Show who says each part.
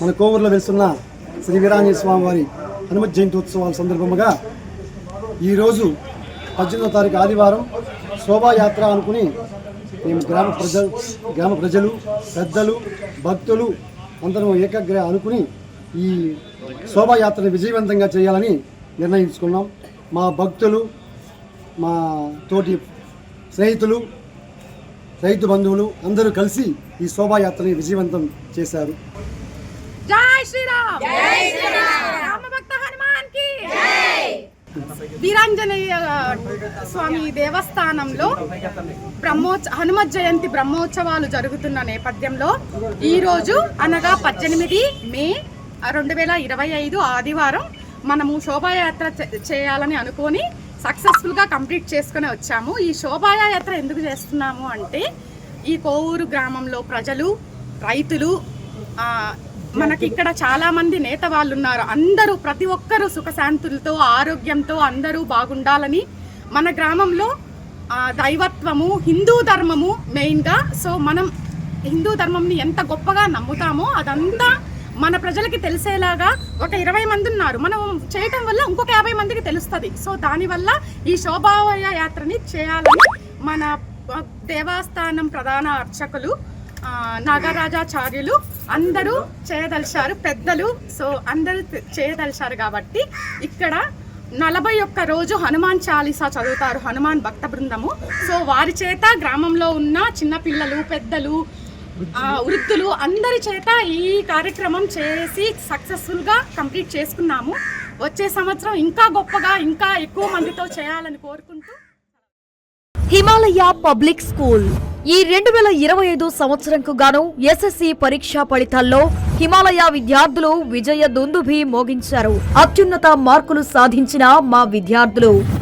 Speaker 1: మన కోవూరులో వెళ్తున్న శ్రీ వీరాంజనేయ స్వామి వారి హనుమత్ జయంతి ఉత్సవాల సందర్భముగా ఈరోజు పద్దెనిమిదో తారీఖు ఆదివారం శోభాయాత్ర అనుకుని మేము గ్రామ ప్రజలు గ్రామ ప్రజలు పెద్దలు భక్తులు అందరం ఏకగ్ర అనుకుని ఈ శోభాయాత్రను విజయవంతంగా చేయాలని నిర్ణయించుకున్నాం. మా భక్తులు మా తోటి స్నేహితులు రైతు బంధువులు అందరూ కలిసి ఈ శోభాయాత్రని విజయవంతం చేశారు.
Speaker 2: జై శ్రీరామ్! జై శ్రీరామ్! రామ భక్త హనుమాన్కి వీరాంజనేయ స్వామి దేవస్థానంలో బ్రహ్మోత్స హనుమత్ జయంతి బ్రహ్మోత్సవాలు జరుగుతున్న నేపథ్యంలో ఈ రోజు అనగా పద్దెనిమిది మే రెండు వేల ఇరవై ఐదు ఆదివారం మనము శోభాయాత్ర చేయాలని అనుకొని సక్సెస్ఫుల్గా కంప్లీట్ చేసుకుని వచ్చాము. ఈ శోభాయాత్ర ఎందుకు చేస్తున్నాము అంటే ఈ కోవూరు గ్రామంలో ప్రజలు రైతులు మనకి ఇక్కడ చాలామంది నేత వాళ్ళు ఉన్నారు అందరూ ప్రతి ఒక్కరూ సుఖశాంతులతో ఆరోగ్యంతో అందరూ బాగుండాలని మన గ్రామంలో దైవత్వము హిందూ ధర్మము మెయిన్గా. సో మనం హిందూ ధర్మంని ఎంత గొప్పగా నమ్ముతామో అదంతా మన ప్రజలకి తెలిసేలాగా ఒక ఇరవై మంది ఉన్నారు. మనం చేయటం వల్ల ఇంకొక యాభై మందికి తెలుస్తుంది. సో దానివల్ల ఈ శోభావయ యాత్రని చేయాలని మన దేవస్థానం ప్రధాన అర్చకులు నాగరాజాచార్యులు అందరూ చేయదలిచారు. పెద్దలు సో అందరూ చేయదలిచారు కాబట్టి ఇక్కడ నలభై ఒక్క రోజు హనుమాన్ చాలీసా చదువుతారు హనుమాన్ భక్త బృందము. సో వారి చేత గ్రామంలో ఉన్న చిన్నపిల్లలు పెద్దలు వృద్ధులు అందరి చేత ఈ కార్యక్రమం చేసి సక్సెస్ఫుల్గా కంప్లీట్ చేసుకున్నాము. వచ్చే సంవత్సరం ఇంకా గొప్పగా ఇంకా ఎక్కువ మందితో చేయాలని కోరుకుంటూ
Speaker 3: హిమాలయ పబ్లిక్ స్కూల్. ఈ రెండు వేల ఇరవై ఐదు సంవత్సరంకు గాను ఎస్ఎస్సి పరీక్షా ఫలితాల్లో హిమాలయ విద్యార్థులు విజయ దుందుభి మోగించారు. అత్యున్నత మార్కులు సాధించిన మా విద్యార్థులు.